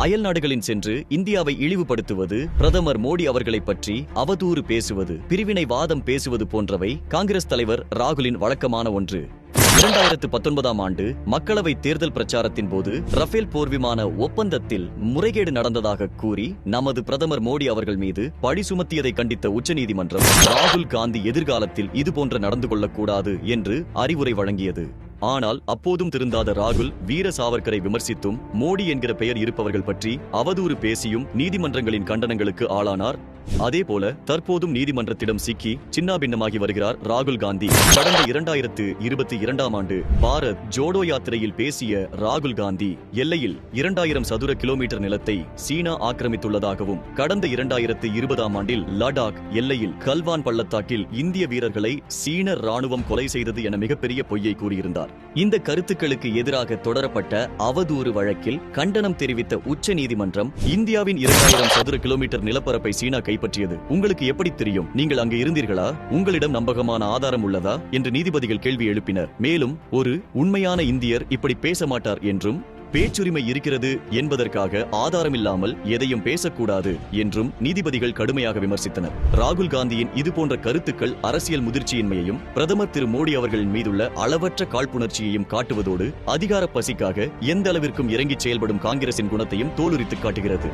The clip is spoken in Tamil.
அயல் நாடுகளின் சென்று இந்தியாவை இழிவுபடுத்துவது பிரதமர் மோடி அவர்களை பற்றி அவதூறு பேசுவது பிரிவினைவாதம் பேசுவது போன்றவை காங்கிரஸ் தலைவர் ராகுலின் வழக்கமான ஒன்று. இரண்டாயிரத்து பத்தொன்பதாம் ஆண்டு மக்களவை தேர்தல் பிரச்சாரத்தின் போது ரஃபேல் போர் விமான ஒப்பந்தத்தில் முறைகேடு நடந்ததாக கூறி நமது பிரதமர் மோடி அவர்கள் மீது பழி சுமத்தியதை கண்டித்த உச்சநீதிமன்றம் ராகுல் காந்தி எதிர்காலத்தில் இதுபோன்று நடந்து கொள்ளக்கூடாது என்று அறிவுரை வழங்கியது. ஆனால் அப்போதும் திருந்தாத ராகுல் வீர சாவர்கரை விமர்சித்தும் மோடி என்கிற பெயர் இருப்பவர்கள் பற்றி அவதூறு பேசியும் நீதிமன்றங்களின் கண்டனங்களுக்கு ஆளானார். அதேபோல தற்போதும் நீதிமன்றத்திடம் சிக்கி சின்னாபின்னமாகி வருகிறார் ராகுல் காந்தி. கடந்த இரண்டாயிரத்து இருபத்தி இரண்டாம் ஆண்டு பாரத் ஜோடோ யாத்திரையில் பேசிய ராகுல் காந்தி எல்லையில் இரண்டாயிரம் சதுர கிலோமீட்டர் நிலத்தை சீனா ஆக்கிரமித்துள்ளதாகவும் கடந்த இரண்டாயிரத்து இருபதாம் ஆண்டில் லடாக் எல்லையில் கல்வான் பள்ளத்தாக்கில் இந்திய வீரர்களை சீன ராணுவம் கொலை செய்தது என மிகப்பெரிய பொய்யை கூறியிருந்தார். இந்த கருத்துக்களுக்கு எதிராக தொடரப்பட்ட அவதூறு வழக்கில் கண்டனம் தெரிவித்த உச்ச நீதிமன்றம் இந்தியாவின் இரண்டாயிரம் சதுர கிலோமீட்டர் நிலப்பரப்பை சீனா பற்றியது உங்களுக்கு எப்படி தெரியும்? நீங்கள் அங்கு இருந்தீர்களா? உங்களிடம் நம்பகமான ஆதாரம் உள்ளதா? என்று நீதிபதிகள் கேள்வி எழுப்பினர். மேலும் ஒரு உண்மையான இந்தியர் இப்படி பேச மாட்டார் என்றும் பேச்சுரிமை இருக்கிறது என்பதற்காக ஆதாரமில்லாமல் எதையும் பேசக்கூடாது என்றும் நீதிபதிகள் கடுமையாக விமர்சித்தனர். ராகுல் காந்தியின் இதுபோன்ற கருத்துக்கள் அரசியல் முதிர்ச்சியின்மையையும் பிரதமர் திரு மோடி அவர்களின் மீதுள்ள அளவற்ற காழ்ப்புணர்ச்சியையும் காட்டுவதோடு அதிகார பசிக்காக எந்த அளவிற்கும் இறங்கிச் செயல்படும் காங்கிரசின் குணத்தையும் தோலுரித்து காட்டுகிறது.